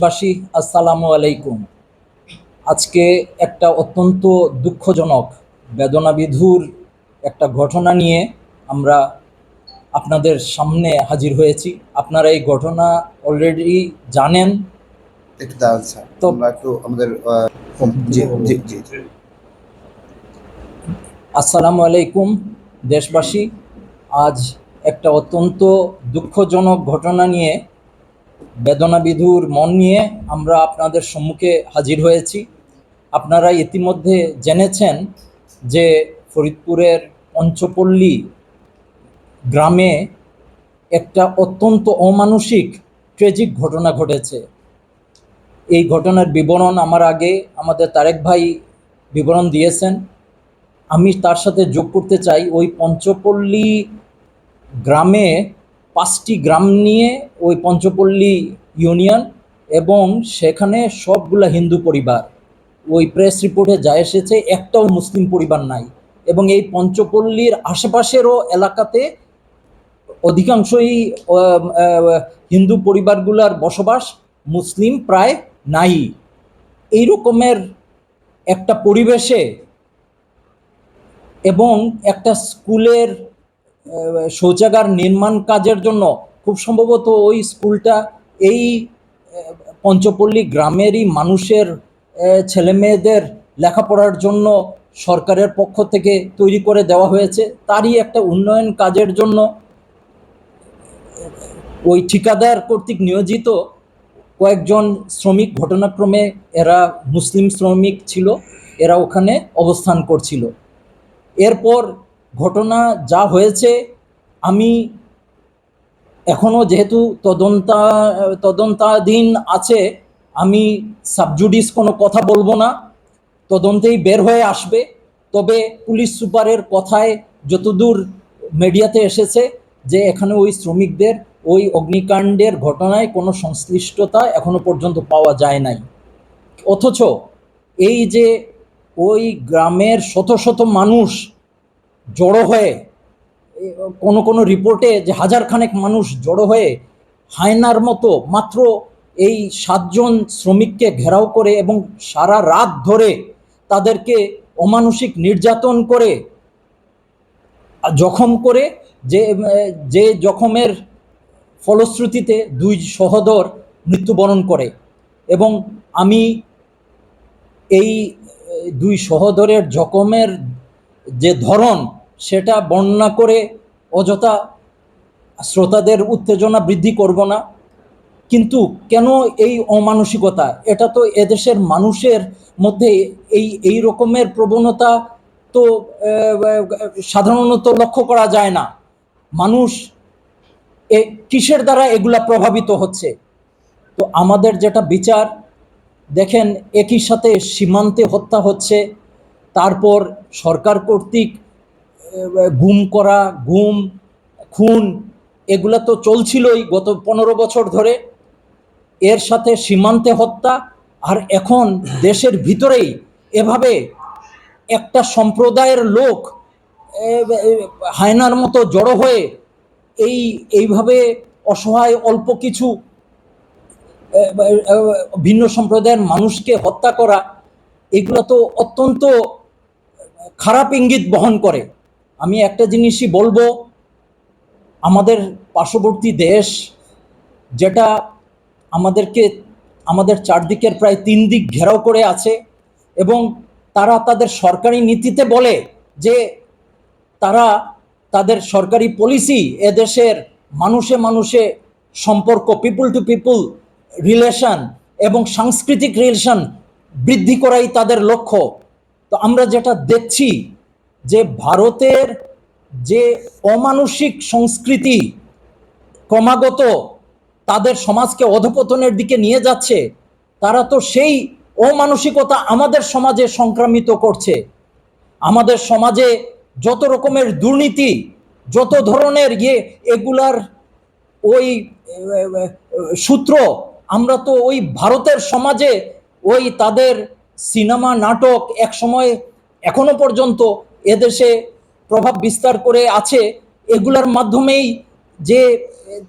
বাসী আসসালামু আলাইকুম। আজকে একটা অত্যন্ত দুঃখজনক বেদনাবিধুর একটা ঘটনা নিয়ে আমরা আপনাদের সামনে হাজির হয়েছি। আপনারা এই ঘটনা অলরেডি জানেন। একটু দাঁড়ান স্যার তো- একটু আমাদের আহ, জি জি জি জি। আসসালামু আলাইকুম দেশবাসী। আজ একটা অত্যন্ত দুঃখজনক ঘটনা নিয়ে বেদনাবিধুর মন নিয়ে আমরা আপনাদের সম্মুখে হাজির হয়েছি। আপনারা ইতিমধ্যে জেনেছেন যে ফরিদপুরের পঞ্চপল্লী গ্রামে একটা অত্যন্ত অমানসিক ট্রেজিক ঘটনা ঘটেছে। এই ঘটনার বিবরণ আমার আগে আমাদের তারেক ভাই বিবরণ দিয়েছেন। আমি তার সাথে যোগ করতে চাই, ওই পঞ্চপল্লী গ্রামে পাঁচটি গ্রাম নিয়ে ওই পঞ্চপল্লী ইউনিয়ন এবং সেখানে সবগুলা হিন্দু পরিবার। ওই প্রেস রিপোর্টে যা এসেছে, একটাও মুসলিম পরিবার নাই এবং এই পঞ্চপল্লীর আশেপাশেরও এলাকাতে অধিকাংশই হিন্দু পরিবারগুলার বসবাস মুসলিম প্রায় নাই। এই রকমের একটা পরিবেশে এবং একটা স্কুলের শৌচাগার নির্মাণ কাজের জন্য খুব সম্ভবত ওই স্কুলটা এই পঞ্চপল্লী গ্রামেরই মানুষের ছেলেমেয়েদের লেখাপড়ার জন্য সরকারের পক্ষ থেকে তৈরি করে দেওয়া হয়েছে। তারই একটা উন্নয়ন কাজের জন্য ওই ঠিকাদার কর্তৃক নিয়োজিত কয়েকজন শ্রমিক, ঘটনাক্রমে এরা মুসলিম শ্রমিক ছিল, এরা ওখানে অবস্থান করছিল। এরপর ঘটনা যা হয়েছে, আমি এখনও যেহেতু তদন্তা, তদন্তাধীন আছে, আমি সাবজুডিস কোনো কথা বলব না। তদন্তেই বের হয়ে আসবে। তবে পুলিশ সুপারের কথায় যতদূর মিডিয়াতে এসেছে যে এখানে ওই শ্রমিকদের, ওই অগ্নিকাণ্ডের ঘটনায় কোনো সংশ্লিষ্টতা এখনও পর্যন্ত পাওয়া যায় নাই। অথচ এই যে ওই গ্রামের শত শত মানুষ জড়ো হয়ে কোনো কোনো রিপোর্টে যে হাজার খানেক মানুষ জড়ো হয়ে হায়নার মতো মাত্র এই সাতজন শ্রমিককে ঘেরাও করে এবং সারা রাত ধরে তাদেরকে অমানসিক নির্যাতন করে, জখম করে, যে যে জখমের ফলশ্রুতিতে দুই সহোদর মৃত্যুবরণ করে এবং আমি এই দুই সহোদরের জখমের যে ধরন সেটা বর্ণনা করে অযথা শ্রোতাদের উত্তেজনা বৃদ্ধি করব না। কিন্তু কেন এই অমানসিকতা? এটা তো এদেশের মানুষের মধ্যে এই এই রকমের প্রবণতা তো সাধারণত লক্ষ্য করা যায় না। মানুষ এ, কিসের দ্বারা এগুলা প্রভাবিত হচ্ছে? তো আমাদের যেটা বিচার, দেখেন একই সাথে সীমান্তে হত্যা হচ্ছে, তারপর সরকার কর্তৃক গুম করা, গুম, খুন, এগুলা তো চলছিলই গত পনেরো বছর ধরে। এর সাথে সীমান্তে হত্যা, আর এখন দেশের ভিতরেই এভাবে একটা সম্প্রদায়ের লোক হায়নার মতো জড়ো হয়ে এই, এইভাবে অসহায় অল্প কিছু ভিন্ন সম্প্রদায়ের মানুষকে হত্যা করা, এগুলো তো অত্যন্ত খারাপ ইঙ্গিত বহন করে। আমি একটা জিনিসই বলব, আমাদের পার্শ্ববর্তী দেশ যেটা আমাদেরকে, আমাদের চারদিকের প্রায় তিন দিক ঘেরাও করে আছে এবং তারা তাদের সরকারি নীতিতে বলে যে তারা তাদের সরকারি পলিসি এদেশের মানুষে মানুষে সম্পর্ক পিপুল টু পিপুল রিলেশন এবং সাংস্কৃতিক রিলেশন বৃদ্ধি করাই তাদের লক্ষ্য। তো আমরা যেটা দেখছি যে ভারতের যে অমানসিক সংস্কৃতি ক্রমাগত তাদের সমাজকে অধপতনের দিকে নিয়ে যাচ্ছে, তারা তো সেই অমানসিকতা আমাদের সমাজে সংক্রামিত করছে। আমাদের সমাজে যত রকমের দুর্নীতি, যত ধরনের ইয়ে এগুলার ওই, সূত্র, আমরা তো ওই ভারতের সমাজে ওই তাদের সিনেমা, নাটক এক সময় এখনও পর্যন্ত এদেশে প্রভাব বিস্তার করে আছে, এগুলার মাধ্যমেই যে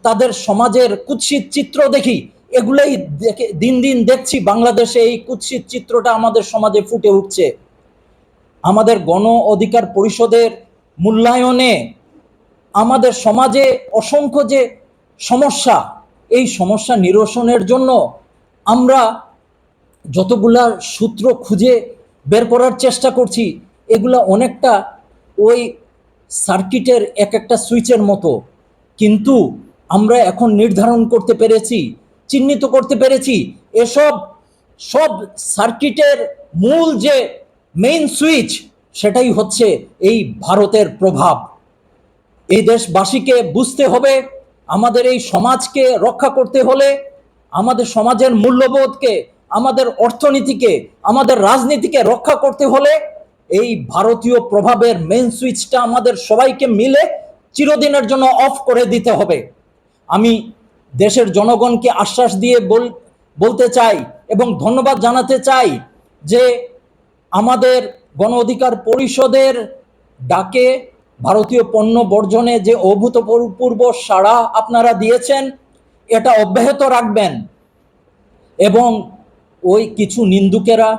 তাদের সমাজের কুৎসিত চিত্র দেখি, এগুলাই দেখে দিন দিন দেখছি বাংলাদেশে এই কুৎসিত চিত্রটা আমাদের সমাজে ফুটে উঠছে। আমাদের গণ অধিকার পরিষদের মূল্যায়নে আমাদের সমাজে অসংখ্য যে সমস্যা, এই সমস্যা নিরসনের জন্য আমরা যতগুলা সূত্র খুঁজে বের করার চেষ্টা করছি এগুলা অনেকটা ওই সার্কিটের এক একটা সুইচের মতো। কিন্তু আমরা এখন নির্ধারণ করতে পেরেছি, চিহ্নিত করতে পেরেছি, এসব, সব সার্কিটের মূল যে মেইন সুইচ সেটাই হচ্ছে এই ভারতের প্রভাব। এই দেশবাসীকে বুঝতে হবে, আমাদের এই সমাজকে রক্ষা করতে হলে আমাদের সমাজের মূল্যবোধকে, আমাদের অর্থনীতিকে, আমাদের রাজনীতিকে রক্ষা করতে হলে এই ভারতীয় প্রভাবের মেন সুইচটা আমাদের সবাইকে মিলে চিরদিনের জন্য অফ করে দিতে হবে। আমি দেশের জনগণকে আশ্বাস দিয়ে বল, বলতে চাই এবং ধন্যবাদ জানাতে চাই যে আমাদের গণ অধিকার পরিষদের ডাকে ভারতীয় পণ্য বর্জনে যে অভূতপূর্ব সাড়া আপনারা দিয়েছেন, এটা অব্যাহত রাখবেন। এবং ওই কিছু নিন্দুকেরা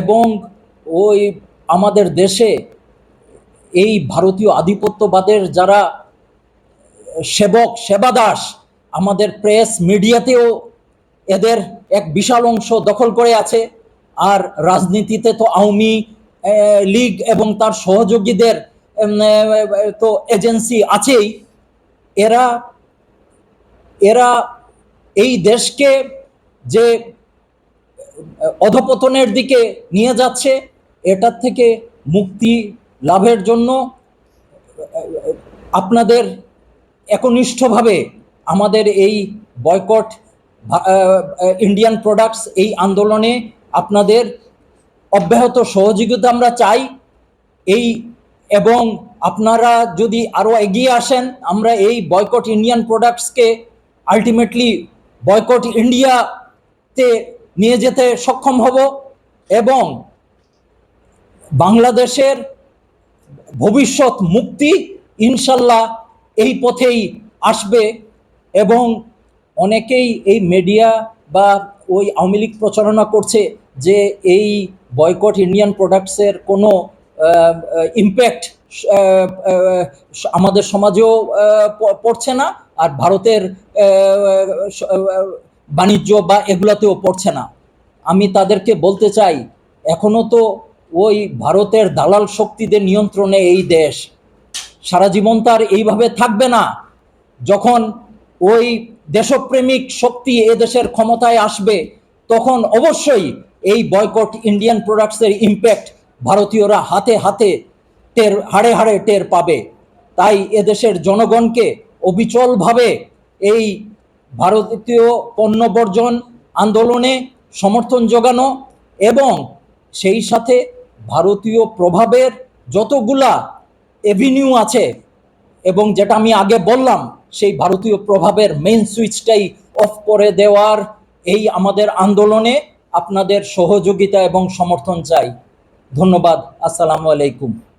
এবং ওই আমাদের দেশে এই ভারতীয় আধিপত্যবাদের যারা সেবক, সেবাদাস, আমাদের প্রেস মিডিয়াতেও এদের এক বিশাল অংশ দখল করে আছে। আর রাজনীতিতে তো আওয়ামী লীগ এবং তার সহযোগীদের তো এজেন্সি আছেই। এরা এরা এই দেশকে যে অধপতনের দিকে নিয়ে যাচ্ছে এটার থেকে মুক্তি লাভের জন্য আপনাদের একনিষ্ঠভাবে আমাদের এই বয়কট ইন্ডিয়ান প্রোডাক্টস এই আন্দোলনে আপনাদের অব্যাহত সহযোগিতা আমরা চাই। এই এবং আপনারা যদি আরও এগিয়ে আসেন, আমরা এই বয়কট ইন্ডিয়ান প্রোডাক্টসকে আলটিমেটলি বয়কট ইন্ডিয়াতে নিয়ে যেতে সক্ষম হব এবং বাংলাদেশের ভবিষ্যৎ মুক্তি ইনশাল্লাহ এই পথেই আসবে এবং অনেকেই এই মিডিয়া বা ওই আওয়ামী লীগ প্রচারণা করছে যে এই বয়কট ইন্ডিয়ান প্রোডাক্টসের কোনো ইম্প্যাক্ট আমাদের সমাজেও পড়ছে না আর ভারতের বাণিজ্য বা এগুলাতেও পড়ছে না। আমি তাদেরকে বলতে চাই এখনও তো ওই ভারতের দালাল শক্তিদের নিয়ন্ত্রণে এই দেশ সারা জীবন তার এইভাবে থাকবে না। যখন ওই দেশপ্রেমিক শক্তি এ দেশের ক্ষমতায় আসবে, তখন অবশ্যই এই বয়কট ইন্ডিয়ান প্রোডাক্টসের ইম্প্যাক্ট ভারতীয়রা হাতে হাতে টের, হাড়ে হাড়ে টের পাবে। তাই এদেশের জনগণকে অবিচলভাবে এই ভারতীয় পণ্য বর্জন আন্দোলনে সমর্থন যোগানো এবং সেই সাথে ভারতীয় প্রভাবের যতগুলা এভিনিউ আছে এবং যেটা আমি আগে বললাম, সেই ভারতীয় প্রভাবের মেইন সুইচটাই অফ করে দেওয়ার এই আমাদের আন্দোলনে আপনাদের সহযোগিতা এবং সমর্থন চাই। ধন্যবাদ। আসসালামু আলাইকুম।